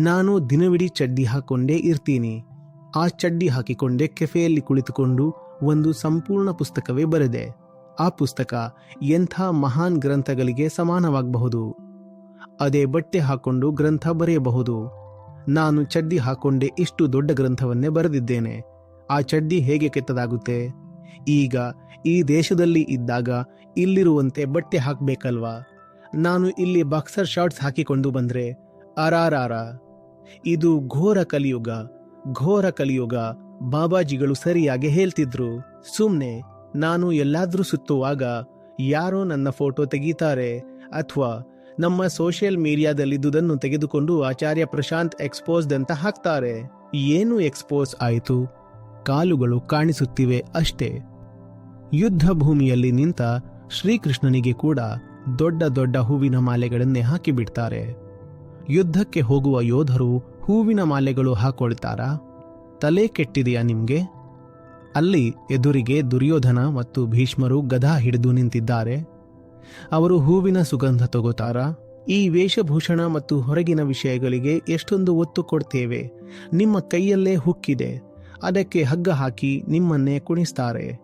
ನಾನು ದಿನವಿಡೀ ಚಡ್ಡಿ ಹಾಕೊಂಡೇ ಇರ್ತೀನಿ. ಆ ಚಡ್ಡಿ ಹಾಕಿಕೊಂಡೇ ಕೆಫೆಯಲ್ಲಿ ಕುಳಿತುಕೊಂಡು ಒಂದು ಸಂಪೂರ್ಣ ಪುಸ್ತಕವೇ ಬರೆದೆ. ಆ ಪುಸ್ತಕ ಎಂಥ ಮಹಾನ್ ಗ್ರಂಥಗಳಿಗೆ ಸಮಾನವಾಗಬಹುದು. ಅದೇ ಬಟ್ಟೆ ಹಾಕೊಂಡು ಗ್ರಂಥ ಬರೆಯಬಹುದು. ನಾನು ಚಡ್ಡಿ ಹಾಕೊಂಡೇ ಇಷ್ಟು ದೊಡ್ಡ ಗ್ರಂಥವನ್ನೇ ಬರೆದಿದ್ದೇನೆ. ಆ ಚಡ್ಡಿ ಹೇಗೆ ಕೆಟ್ಟದಾಗುತ್ತೆ? ಈಗ ಈ ದೇಶದಲ್ಲಿ ಇದ್ದಾಗ ಇಲ್ಲಿರುವಂತೆ ಬಟ್ಟೆ ಹಾಕಬೇಕಲ್ವಾ? ನಾನು ಇಲ್ಲಿ ಬಾಕ್ಸರ್ ಶಾರ್ಟ್ಸ್ ಹಾಕಿಕೊಂಡು ಬಂದರೆ ಅರಾರಾರ. ಇದು ಘೋರ ಕಲಿಯುಗ ಘೋರ ಕಲಿಯುಗ ಬಾಬಾಜಿಗಳು ಸರಿಯಾಗಿ ಹೇಳ್ತಿದ್ರು. ಸುಮ್ನೆ, ನಾನು ಎಲ್ಲಾದ್ರೂ ಸುತ್ತುವಾಗ ಯಾರೋ ನನ್ನ ಫೋಟೋ ತೆಗೀತಾರೆ ಅಥವಾ ನಮ್ಮ ಸೋಷಿಯಲ್ ಮೀಡಿಯಾದಲ್ಲಿದ್ದುದನ್ನು ತೆಗೆದುಕೊಂಡು ಆಚಾರ್ಯ ಪ್ರಶಾಂತ್ ಎಕ್ಸ್ಪೋಸ್ಡ್ ಅಂತ ಹಾಕ್ತಾರೆ. ಏನು ಎಕ್ಸ್ಪೋಸ್ ಆಯಿತು? ಕಾಲುಗಳು ಕಾಣಿಸುತ್ತಿವೆ ಅಷ್ಟೇ. ಯುದ್ಧ ಭೂಮಿಯಲ್ಲಿ ನಿಂತ ಶ್ರೀಕೃಷ್ಣನಿಗೆ ಕೂಡ ದೊಡ್ಡ ದೊಡ್ಡ ಹೂವಿನ ಮಾಲೆಗಳನ್ನೇ ಹಾಕಿಬಿಡ್ತಾರೆ. ಯುದ್ಧಕ್ಕೆ ಹೋಗುವ ಯೋಧರು ಹೂವಿನ ಮಾಲೆಗಳು ಹಾಕೊಳ್ತಾರಾ? ತಲೆ ಕೆಟ್ಟಿದೆಯಾ ನಿಮಗೆ? ಅಲ್ಲಿ ಎದುರಿಗೆ ದುರ್ಯೋಧನ ಮತ್ತು ಭೀಷ್ಮರು ಗದಾ ಹಿಡಿದು ನಿಂತಿದ್ದಾರೆ. ಅವರು ಹೂವಿನ ಸುಗಂಧ ತಗೋತಾರಾ? ಈ ವೇಷಭೂಷಣ ಮತ್ತು ಹೊರಗಿನ ವಿಷಯಗಳಿಗೆ ಎಷ್ಟೊಂದು ಒತ್ತು ಕೊಡ್ತೇವೆ. ನಿಮ್ಮ ಕೈಯಲ್ಲೇ ಹುಕ್ಕಿದೆ. ಅದಕ್ಕೆ ಹಗ್ಗ ಹಾಕಿ ನಿಮ್ಮನ್ನೇ ಕುಣಿಸ್ತಾರೆ.